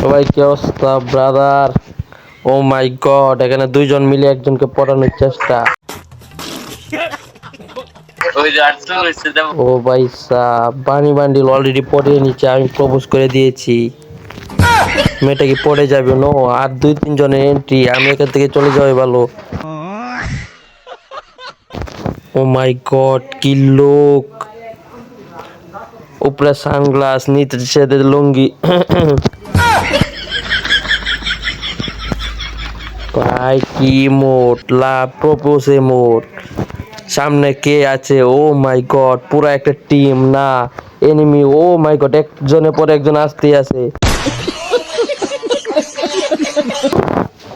সবাই কি অবস্থা ব্রাদার ও মাই গড এখানে দুইজন মিলে একজনকে পড়ানোর চেষ্টা। ও ভাই সাহ বানি বান্ডিল অলরেডি পড়ে নিচে আমি প্রপোজ করে দিয়েছি। মেয়েটা কি পড়ে যাবে? নো আর দুই তিনজনের এন্ট্রি আমি এখান থেকে চলে যাওয়াই ভালো। ও মাই গড কি লোক। উপরে সানগ্লাস নিচে লুঙ্গি। ভাই, কি মোট? লা প্রপোজে মোট। সামনে কে আছে? ও মাই গড পুরো একটা টিম না। এনিমি ও মাই গড একজনের পর একজন আসতে আছে।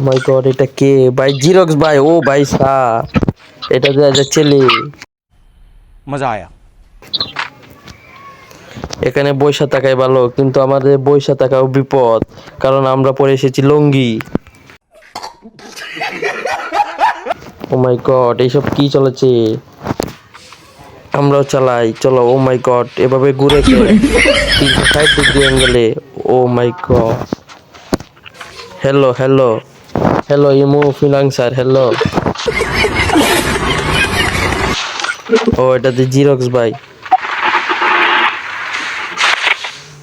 মাই গড এটা কে? ভাই জিরক্স ভাই, ও ভাই সা এটা যে ছেলে। মজা আয়া। এখানে বৈশা থাকাই ভালো কিন্তু আমাদের বৈশা থাকাও বিপদ কারণ আমরা পরে এসেছি লঙ্গি। ও মাই গড এইসব কি চলেছে? আমরাও চালাই চলো ও মাই গড এভাবে ঘুরে তিনশো ষাট ডিগ্রি অ্যাঙ্গেলে ও my god hello hello hello ইমু ফিনান্সার হ্যালো ও এটা তো জিরক্স ভাই।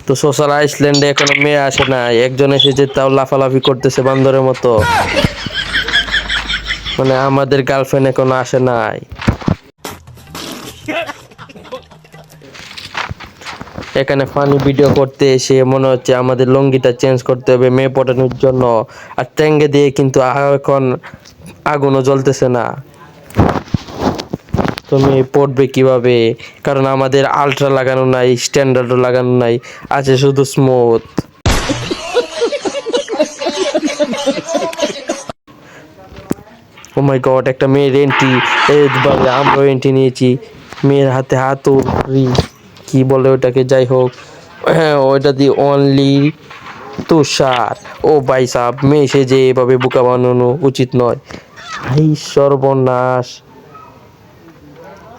তো সোশ্যাল আইসল্যান্ডে এখনও মেয়ে আসে না একজন এসেছে তাও লাফালাফি করতেছে বান্দরের মতো। মানে আমাদের গার্লফ্রেন্ড এখনও আসে নাই। এখানে ফানি ভিডিও করতে এসে মনে হচ্ছে আমাদের লঙ্গিটা চেঞ্জ করতে হবে, মেয়ে পটানোর জন্য। আর ট্যাঙ্গে দিয়ে কিন্তু এখন আগুনও জ্বলতেছে না। তুমি পড়বে কীভাবে? কারণ আমাদের আলট্রা লাগানো নাই স্ট্যান্ডার্ডও লাগানো নাই, আছে শুধু স্মুথ ও মাই গড একটা মেয়ের এন্ট্রি আমরাও এন্ট্রি নিয়েছি। মেয়ের হাতে হাতও রি কি বলে ওটাকে? যাই হোক হ্যাঁ ওইটা দিয়ে অনলি তুষার। ও ভাই সাহ মেয়ে সেজে এভাবে বোকা বানানো উচিত নয়। ভাই সর্বনাশ।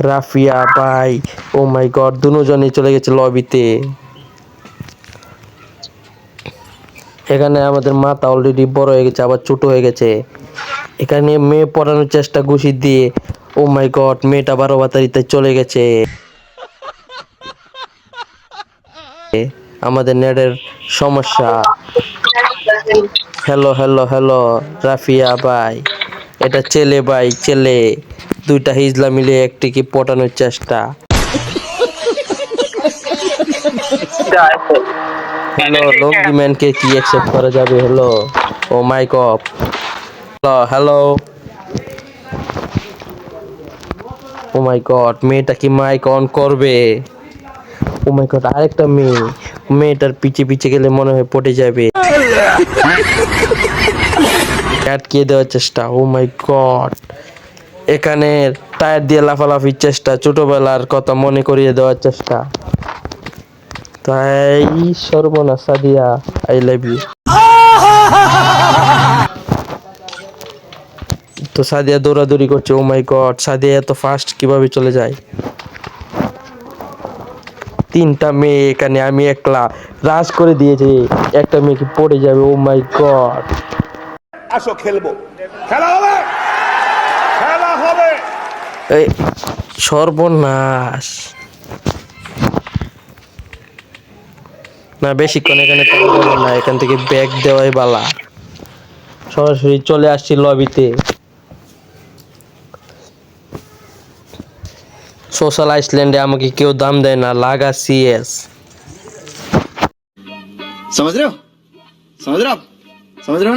রাফিয়া, ভাই, ও মাই গড, দুজনেই চলে গেছে লবিতে। এখানে আমাদের মাথা অলরেডি বড় হয়ে গেছে, আবার ছোট হয়ে গেছে। এখানে মেয়ে পড়ানোর চেষ্টা ঘুষি দিয়ে, ও মাই গড, মেয়েটা বারো বাতারিতে চলে গেছে। আমাদের নেটের সমস্যা। হ্যালো হ্যালো হ্যালো রাফিয়া, ভাই, এটা ছেলে, ভাই, ছেলে। দুইটা হিজলা মিলে একটিকে পটানোর চেষ্টা? হ্যালো লঙ্গি ম্যানকে কি অ্যাকসেপ্ট করা যাবে? Hello oh my god hello hello. Oh my god মেয়েটা কি মাইক অন করবে? ও মাই গড আরেকটা মেয়ে। মেয়েটার পিছে পিছে গেলে মনে হয় পটে যাবে। আটকিয়ে দেওয়ার চেষ্টা। ও মাই গড এখানে টায়ার দিয়ে লাফালাফির চেষ্টা, ছোটবেলার কথা মনে করিয়ে দেওয়ার চেষ্টা। তাই সর্বনাশ, সাদিয়া আই লাভ ইউ তো সাদিয়া দৌড়াদৌড়ি করছে ও মাই গড সাদিয়া এত ফাস্ট কীভাবে চলে যায়? তিনটা মেয়ে এখানে, আমি একলা। রাজ করে দিয়েছি, একটা মেয়ে কি পড়ে যাবে ও মাই গড আসো, খেলব। খেলা হবে? এই সর্বনাশ। না বেশিক্ষণ এখানে না এখান থেকে ব্যাগ দেওয়াই বালা। সরাসরি চলে আসছি লবিতে সোশ্যাল আইসল্যান্ডে আমাকে কেউ দাম দেয় না লাগা সিএস समझ रहे हो